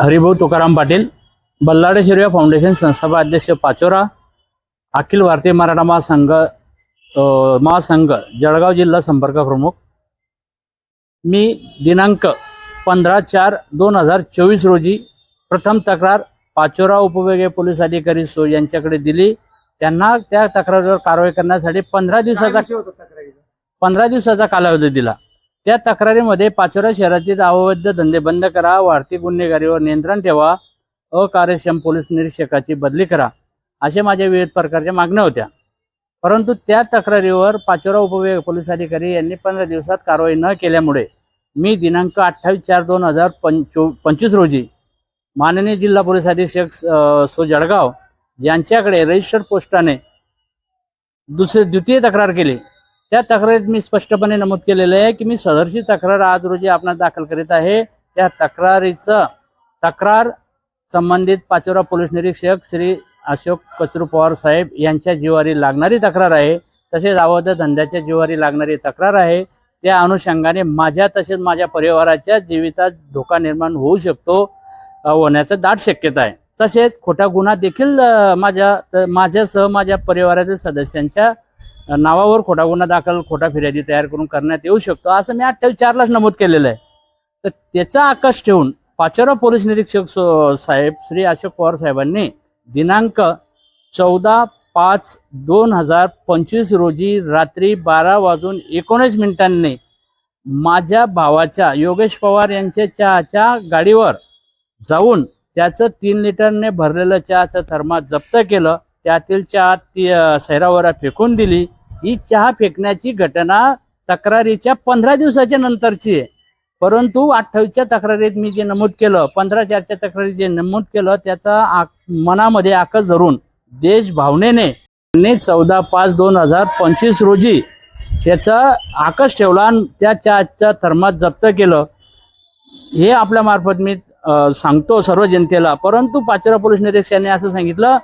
हरिभाऊ तुकाराम पाटील बल्लाळे शिरव्या फाउंडेशन संस्थापक अध्यक्ष पाचोरा अखिल भारतीय मराठा महासंघ महासंघ जळगाव जिल्हा संपर्क प्रमुख. मी दिनांक पंधरा चार दोन हजार चोवीस रोजी प्रथम तक्रार पाचोरा उपविभागीय पोलीस अधिकारी सो यांच्याकडे दिली. त्यांना त्या तक्रारीवर कारवाई करण्यासाठी पंधरा दिवसाचा पंधरा दिवसाचा कालावधी दिला. त्या तक्रारीमध्ये पाचोरा शहरातील अवैध धंदे बंद करा वाढती गुन्हेगारीवर नियंत्रण ठेवा अकार्यक्षम पोलीस निरीक्षकाची बदली करा अशा माझ्या विविध प्रकारच्या मागण्या होत्या. परंतु त्या तक्रारीवर पाचोरा उपविभाग पोलीस अधिकारी यांनी पंधरा दिवसात कारवाई न केल्यामुळे मी दिनांक अठ्ठावीस चार दोन हजार पंचो पंचवीस रोजी माननीय जिल्हा पोलीस अधीक्षक सो जळगाव यांच्याकडे रजिस्टर पोस्टाने दुसरे द्वितीय तक्रार केली. त्या तक्रारीत मी स्पष्टपणे नमूद केलेलं आहे की मी सदरची तक्रार आज रोजी आपणास दाखल करीत आहे. त्या तक्रारीचं तक्रार संबंधित पाचोरा पोलीस निरीक्षक श्री अशोक कचरू पवार साहेब यांच्या जीवारी लागणारी तक्रार आहे. तसेच अवैध धंद्याच्या जीवारी लागणारी तक्रार आहे. त्या अनुषंगाने माझ्या तसेच माझ्या परिवाराच्या जीवितात धोका निर्माण होऊ शकतो होण्याचं दाट शक्यता आहे. तसेच खोटा गुन्हा देखील माझ्या त- माझ्यासह माझ्या परिवारातील सदस्यांच्या नावावर खोटा गुन्हा दाखल खोटा फिर्यादी तयार करून करण्यात येऊ शकतो असं मी अठ्ठावीस चारलाच नमूद केलेलं आहे. तर त्याचा आकाश ठेवून पाचोरा पोलीस निरीक्षक सो- साहेब श्री अशोक पवार साहेबांनी दिनांक चौदा पाच दोन हजार पंचवीस रोजी रात्री बारा वाजून एकोणीस मिनिटांनी माझ्या भावाच्या योगेश पवार यांच्या चहाच्या गाडीवर जाऊन त्याचं तीन लिटरने भरलेलं चहाचं थर्मास जप्त केलं. त्यातील चहा ती सैरावरा फेकून दिली. ही चहा फेकण्याची घटना तक्रारीच्या पंधरा दिवसाच्या नंतरची आहे. परंतु अठ्ठावीसच्या तक्रारीत मी जे नमूद केलं पंधरा चारच्या तक्रारीत जे नमूद केलं त्याचा मनामध्ये आकस धरून देश भावनेने त्यांनी चौदा पाच दोन हजार पंचवीस रोजी त्याचा आकस ठेवला आणि त्या चहाचा थर्मात जप्त केलं. हे आपल्या मार्फत मी सांगतो सर्व जनतेला. परंतु पाचोरा पोलीस निरीक्षकाने असं सांगितलं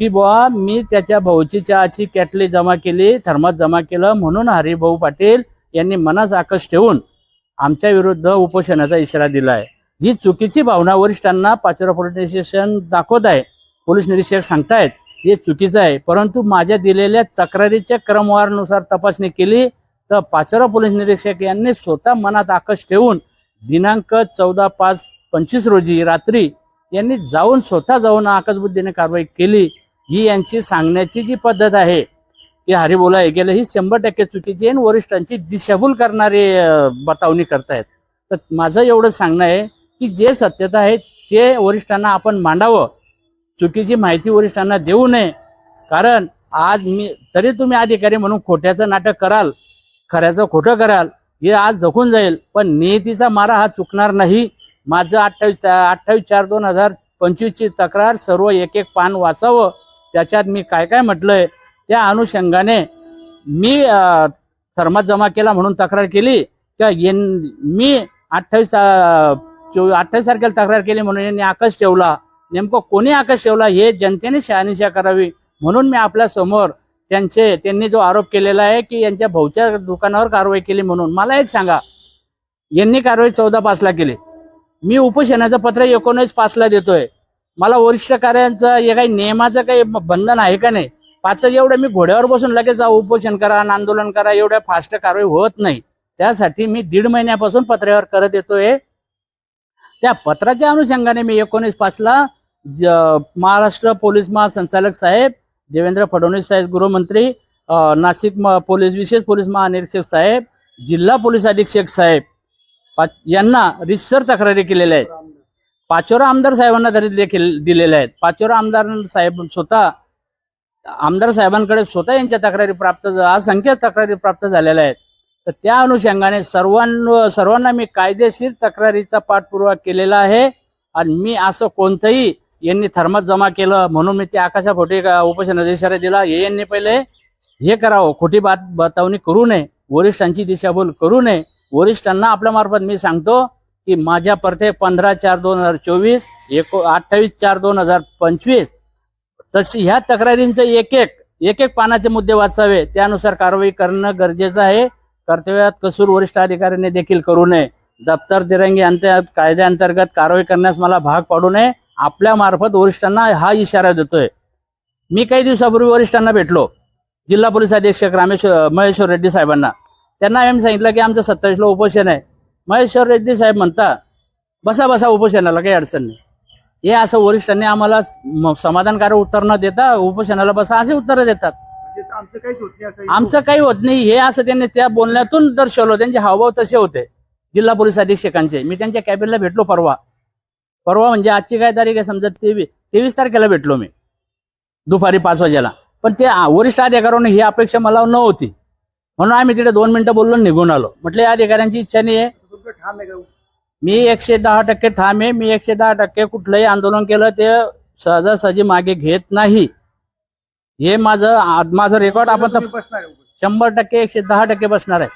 की बुवा मी त्याच्या भाऊची चहाची कॅटली जमा केली थर्मात जमा केलं म्हणून हरिभाऊ पाटील यांनी मनास आकश ठेवून आमच्या विरुद्ध उपोषणाचा इशारा दिला आहे ही चुकीची भावना वरिष्ठांना पाचोरा पोलीस स्टेशन दाखवत आहे. पोलीस निरीक्षक सांगतायत हे चुकीचं आहे. परंतु माझ्या दिलेल्या तक्रारीच्या क्रमवारनुसार तपासणी केली तर पाचोरा पोलीस निरीक्षक यांनी स्वतः मनात आकश ठेवून दिनांक चौदा पाच पंचवीस रोजी रात्री यांनी जाऊन स्वतः जाऊन आकसबुद्धीने कारवाई केली. ही यांची सांगण्याची जी पद्धत आहे की हरिबोला हे गेलं ही शंभर टक्के चुकीची आहे आणि वरिष्ठांची दिशाभूल करणारी बतावणी करतायत. तर माझं एवढं सांगणं आहे की जे सत्यता आहे ते वरिष्ठांना आपण मांडावं. चुकीची माहिती वरिष्ठांना देऊ नये. कारण आज मी तरी तुम्ही अधिकारी म्हणून खोट्याचं नाटक कराल खऱ्याचं खोटं कराल हे आज धकून जाईल. पण नियतीचा मारा हा चुकणार नाही. माझं अठ्ठावीस अठ्ठावीस चार दोन हजार पंचवीसची तक्रार सर्व एक एक पान वाचावं. त्याच्यात मी काय काय म्हटलंय त्या अनुषंगाने मी थर्मात थर्मास जमा केला म्हणून तक्रार केली का येन मी अठ्ठावीस चोवीस अठ्ठावीस तारखेला तक्रार केली म्हणून यांनी आकाश ठेवला. नेमकं कोणी आकाश ठेवला हे जनतेने शहानिशा करावी म्हणून मी आपल्यासमोर त्यांचे त्यांनी जो आरोप केलेला आहे की यांच्या भाऊच्या दुकानावर कारवाई केली म्हणून. मला एक सांगा यांनी कारवाई चौदा पाचला केली. मी उपोषणाचं पत्र एकोणीस पाचला देतोय. मला वरिष्ठ कार्यांचं हे काही नियमाचं काही बंधन आहे का नाही? पाच एवढं मी घोड्यावर बसून लगेच उपोषण करा आणि आंदोलन करा एवढ्या फास्ट कारवाई होत नाही. त्यासाठी मी दीड महिन्यापासून पत्र्यावर करत येतोय. त्या पत्राच्या अनुषंगाने मी एकोणीस पाचला महाराष्ट्र पोलीस महासंचालक साहेब देवेंद्र फडणवीस साहेब गृहमंत्री नाशिक पोलीस विशेष पोलीस महानिरीक्षक साहेब जिल्हा पोलीस अधीक्षक साहेब यांना रितसर तक्रारी केलेल्या आहेत. पाचोरा आमदार साहेबांना तरी देखील दिलेले आहेत. पाचोरा आमदार साहेब स्वतः आमदार साहेबांकडे स्वतः यांच्या तक्रारी प्राप्त असंख्य तक्रारी प्राप्त झालेल्या आहेत. तर त्या अनुषंगाने सर्वांना सर्वांना मी कायदेशीर तक्रारीचा पाठपुरावा केलेला आहे. आणि मी असं कोणतंही यांनी थर्मास जमा केलं म्हणून मी ते आकाशा फोटे उपोषणाचा दिला हे यांनी पहिले हे करावं. खोटी बात बतावणी करू नये. वरिष्ठांची दिशाभूल करू नये. वरिष्ठांना आपल्या मार्फत मी सांगतो की माझ्या परते पंधरा चार दोन हजार चोवीस एको अठ्ठावीस चार दोन हजार पंचवीस. तशी ह्या तक्रारींचे एक एक एक एक पानाचे मुद्दे वाचावे. त्यानुसार कारवाई करणं गरजेचं आहे. कर्तव्यात कसूर वरिष्ठ अधिकाऱ्यांनी देखील करू नये. दप्तर तिरंगी अंत कायद्याअंतर्गत कारवाई करण्यास मला भाग पाडू नये. आपल्या मार्फत वरिष्ठांना हा इशारा देतोय. मी काही दिवसापूर्वी वरिष्ठांना भेटलो. जिल्हा पोलीस अधीक्षक रामेश्वर महेश्वर रेड्डी साहेबांना. त्यांना आम्ही सांगितलं की आमचं सत्तावीसला उपोषण आहे. महेश्वर रेड्डी साहेब म्हणता बसा बसा उपोषणाला काही अडचण नाही. हे असं वरिष्ठांनी आम्हाला समाधानकारक उत्तर न देता उपोषणाला बसा असे उत्तरं देतात. म्हणजे आमचं काहीच होत नाही असं आमचं काही होत नाही. हे असं त्यांनी त्या बोलण्यातून दर्शवलं. त्यांचे हावभाव तसे होते. जिल्हा पोलीस अधीक्षकांचे. मी त्यांच्या कॅबिनला भेटलो परवा. परवा म्हणजे आजची काय तारीख आहे समजा? तेवीस तेवीस तारखेला भेटलो मी. दुपारी पाच वाजेला. पण ते वरिष्ठ अधिकाऱ्यांना ही अपेक्षा मला नव्हती. म्हणून आम्ही तिथे दोन मिनिटं बोललो आणि निघून आलो. म्हटलं या अधिकाऱ्यांची इच्छा नाही आहे तुमचं ठाम आहे का? मी एकशे दहा टक्के ठाम आहे. मी एकशे दहा टक्के कुठलंही आंदोलन केलं ते सहजासहजी मागे घेत नाही. हे माझं माझं रेकॉर्ड आपण. शंभर टक्के एकशे दहा टक्के बसणार आहे.